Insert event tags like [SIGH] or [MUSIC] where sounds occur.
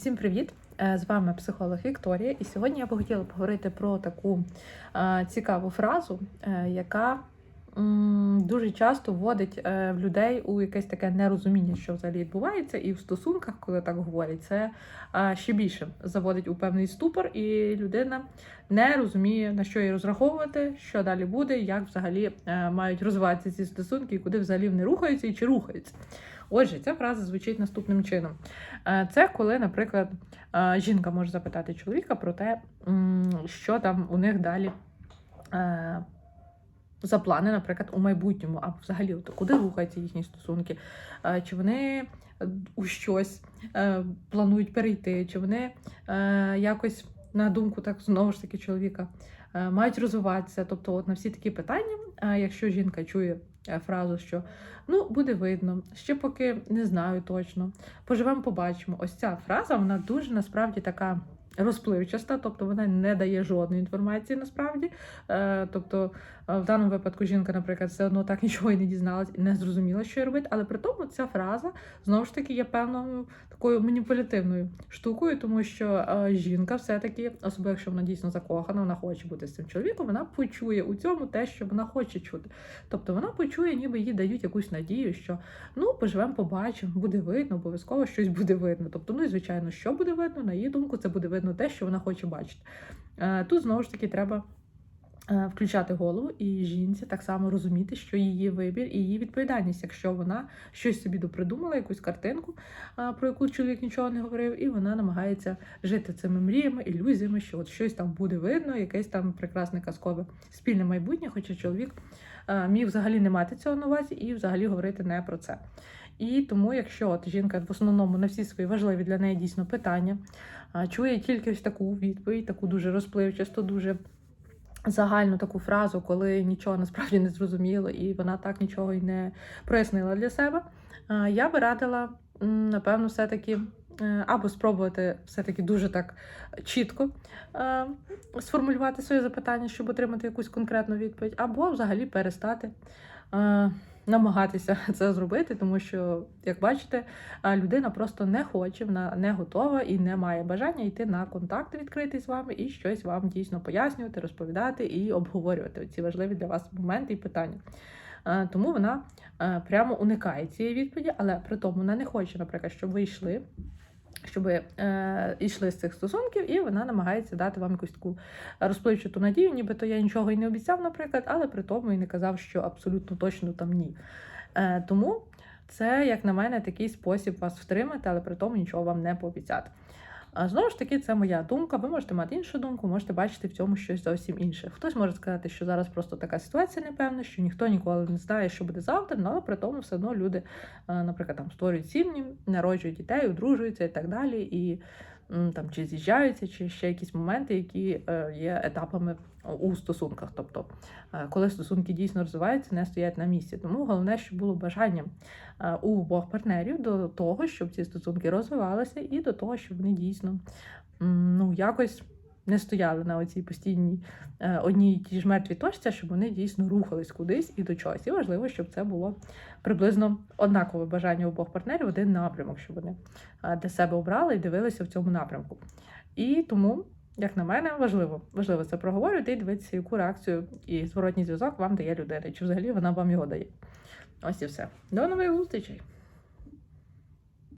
Всім привіт! Е, З вами психолог Вікторія, і сьогодні я би хотіла поговорити про таку е, цікаву фразу, е, яка дуже часто вводить в людей у якесь таке нерозуміння, що взагалі відбувається, і в стосунках, коли так говорять, це ще більше заводить у певний ступор, і людина не розуміє на що їй розраховувати, що далі буде, як взагалі мають розвиватися ці стосунки, і куди взагалі вони рухаються і чи рухаються. Отже, ця фраза звучить наступним чином. Е, Це коли, наприклад, е, жінка може запитати чоловіка про те, що там у них далі е, за плани, наприклад, у майбутньому, або взагалі от куди рухаються їхні стосунки, чи вони у щось планують перейти, чи вони якось, на думку так знову ж таки чоловіка, мають розвиватися. Тобто, от на всі такі питання, А якщо жінка чує е, фразу, що ну буде видно, ще поки не знаю точно, поживемо, побачимо. Ось ця фраза, вона дуже насправді така. Розпливчаста, тобто вона не дає жодної інформації насправді. Е, тобто, е, в даному випадку жінка, наприклад, все одно так [LAUGHS] нічого і не дізналась і не зрозуміла, що робити. Але при тому ця фраза знову ж таки є певною такою маніпулятивною штукою, тому що е, жінка все-таки, особливо якщо вона дійсно закохана, вона хоче бути з цим чоловіком, вона почує у цьому те, що вона хоче чути. Тобто вона почує, ніби їй дають якусь надію, що ну поживемо, побачимо, буде видно, обов'язково щось буде видно. Тобто, ну і звичайно, що буде видно, на її думку, це буде видно те, що вона хоче бачити. Е, Тут знову ж таки треба. Е, Включати голову і жінці так само розуміти, що її вибір і її відповідальність, якщо вона щось собі допридумала, якусь картинку, про яку чоловік нічого не говорив, і вона намагається жити цими мріями, ілюзіями, що от щось там буде видно, якесь там прекрасне казкове спільне майбутнє, хоча чоловік е, міг взагалі не мати цього на увазі і взагалі говорити не про це. І тому, якщо от жінка в основному на всі свої важливі для неї дійсно питання чує тільки ось таку відповідь, таку дуже розпливчасту, дуже загальну таку фразу, коли нічого насправді не зрозуміло, і вона так нічого й не прояснила для себе, я би радила, напевно, все-таки. е, Або спробувати все-таки дуже так чітко е, сформулювати своє запитання, щоб отримати якусь конкретну відповідь, або взагалі перестати е, намагатися [LAUGHS] це зробити, тому що, як бачите, людина просто не хоче, вона не готова і не має бажання йти на контакт відкритий з вами і щось вам дійсно пояснювати, розповідати і обговорювати ці важливі для вас моменти і питання. Тому вона прямо уникає цієї відповіді, але при тому вона не хоче, наприклад, щоб ви йшли. Щоб е, йшли з цих стосунків, і вона намагається дати вам якусь таку розпливчату надію, нібито я нічого і не обіцяв, наприклад, але при тому і не казав, що абсолютно точно там ні. Е, тому це, як на мене, такий спосіб вас втримати, але при тому нічого вам не пообіцяти. Знову ж таки, це моя думка. Ви можете мати іншу думку, можете бачити в цьому щось зовсім інше. Хтось може сказати, що зараз просто така ситуація непевна, що ніхто ніколи не знає, що буде завтра, ну, але при тому все одно люди, е, наприклад, там створюють сім'ї, народжують дітей, одружуються і так далі. І там чи з'їжджаються, чи ще якісь моменти, які е, є етапами у стосунках. Тобто, е, коли стосунки дійсно розвиваються, не стоять на місці. Тому головне, щоб було бажання е, у обох партнерів до того, щоб ці стосунки розвивалися, і до того, щоб вони дійсно ну, якось не стояли на оцій постійній е, одній тій ж мертвій точці, щоб вони дійсно рухались кудись і до чогось. І важливо, щоб це було приблизно однакове бажання обох партнерів, один напрямок, щоб вони е, для себе обрали і дивилися в цьому напрямку. І тому. Як на мене, важливо важливо це проговорювати і дивитися, яку реакцію і зворотній зв'язок вам дає людина, чи взагалі вона вам його дає. Ось і все. До нових зустрічей!